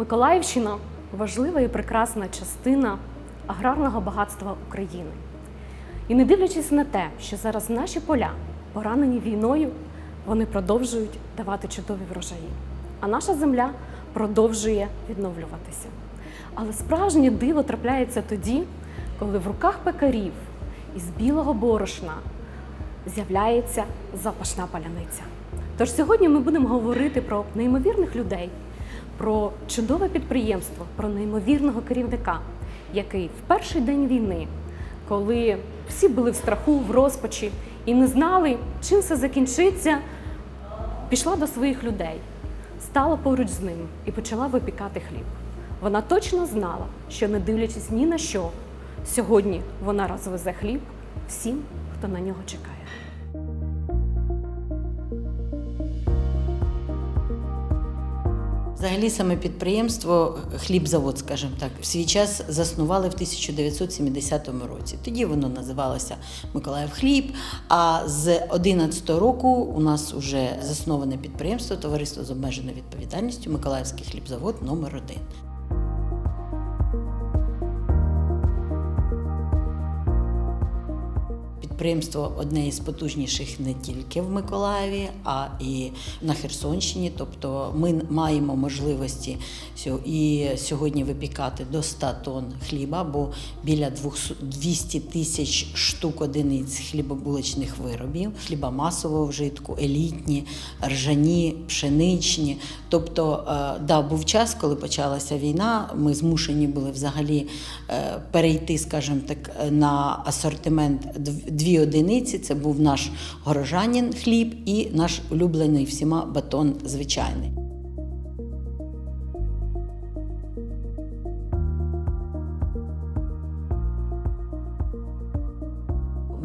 Миколаївщина важлива і прекрасна частина аграрного багатства України. І не дивлячись на те, що зараз наші поля поранені війною, вони продовжують давати чудові врожаї. А наша земля продовжує відновлюватися. Але справжнє диво трапляється тоді, коли в руках пекарів із білого борошна з'являється запашна паляниця. Тож сьогодні ми будемо говорити про неймовірних людей, про чудове підприємство, про неймовірного керівника, який в перший день війни, коли всі були в страху, в розпачі і не знали, чим це закінчиться, пішла до своїх людей, стала поруч з ним і почала випікати хліб. Вона точно знала, що не дивлячись ні на що, сьогодні вона розвезе хліб всім, хто на нього чекає. Взагалі саме підприємство хлібзавод, скажімо так, в свій час заснували в 1970 році. Тоді воно називалося Миколаїв Хліб. А з 2011 року у нас вже засноване підприємство Товариство з обмеженою відповідальністю Миколаївський хлібзавод номер 1 Підприємство одне із потужніших не тільки в Миколаєві, а і на Херсонщині. Тобто ми маємо можливості і сьогодні випікати до 100 тонн хліба, бо біля 200 200 тисяч штук одиниць хлібобулочних виробів, хліба масового вжитку, елітні, ржані, пшеничні. Тобто, е, да, був час, коли почалася війна. Ми змушені були взагалі е, перейти, скажімо так, на асортимент дв- дві одиниці. Це був наш горожанін хліб і наш улюблений всіма батон звичайний.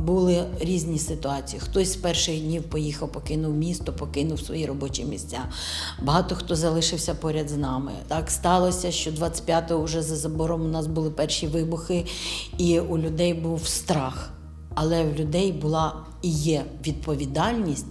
Були різні ситуації. Хтось з перших днів поїхав, покинув місто, покинув свої робочі місця. Багато хто залишився поряд з нами. Так сталося, що 25-го вже за забором у нас були перші вибухи, і у людей був страх. Але в людей була і є відповідальність,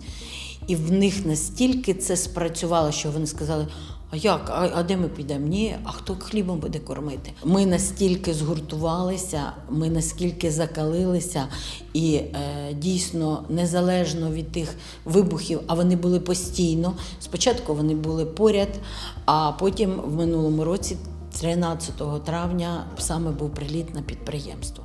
і в них настільки це спрацювало, що вони сказали. А як? А, а де ми підемо? Ні, а хто хлібом буде кормити? Ми настільки згуртувалися, ми наскільки закалилися, і е, дійсно незалежно від тих вибухів, а вони були постійно. Спочатку вони були поряд, а потім в минулому році, 13 травня, саме був приліт на підприємство.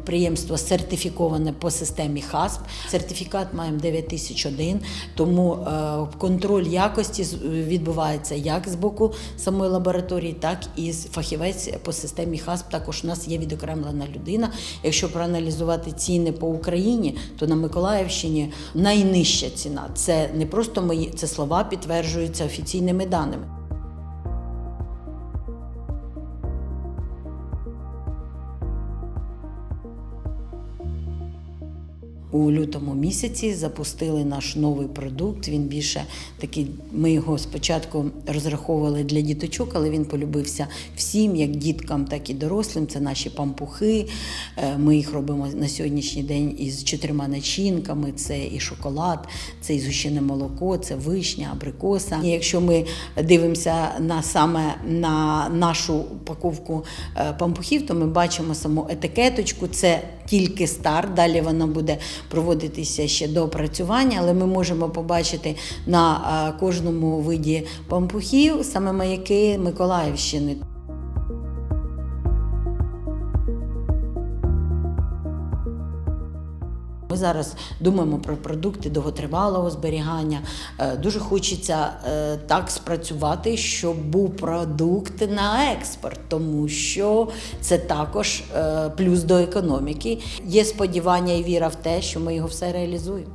Підприємство сертифіковане по системі ХАСП. Сертифікат маємо 9001, тому е, контроль якості відбувається як з боку самої лабораторії, так і з фахівець по системі ХАСП. Також у нас є відокремлена людина. Якщо проаналізувати ціни по Україні, то на Миколаївщині найнижча ціна. Це не просто мої це слова підтверджуються офіційними даними. У лютому місяці запустили наш новий продукт. Він більше такий. Ми його спочатку розраховували для діточок, але він полюбився всім, як діткам, так і дорослим. Це наші пампухи. Е, Ми їх робимо на сьогоднішній день із чотирма начинками: це і шоколад, це і згущене молоко, це вишня, абрикоса. І якщо ми дивимося на саме на нашу упаковку е, пампухів, то ми бачимо саму етикеточку. Це тільки старт. Далі вона буде проводитися ще до опрацювання, але ми можемо побачити на е, кожному виді пампухів саме маяки Миколаївщини. Зараз думаємо про продукти довготривалого зберігання. Е, Дуже хочеться е, так спрацювати, щоб був продукт на експорт, тому що це також е, плюс до економіки. Є сподівання і віра в те, що ми його все реалізуємо.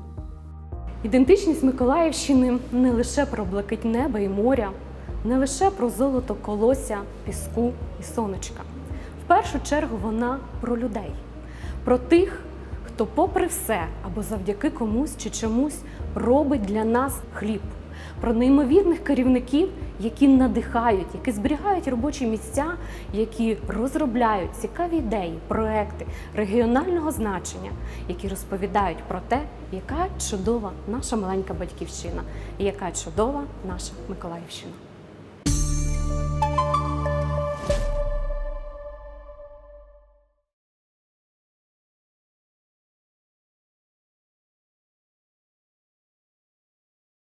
Ідентичність Миколаївщини не лише про блакить неба і моря, не лише про золото колося, піску і сонечка. В першу чергу вона про людей, про тих, хто, попри все або завдяки комусь чи чомусь робить для нас хліб, про неймовірних керівників, які надихають, які зберігають робочі місця, які розробляють цікаві ідеї, проекти регіонального значення, які розповідають про те, яка чудова наша маленька батьківщина і яка чудова наша Миколаївщина.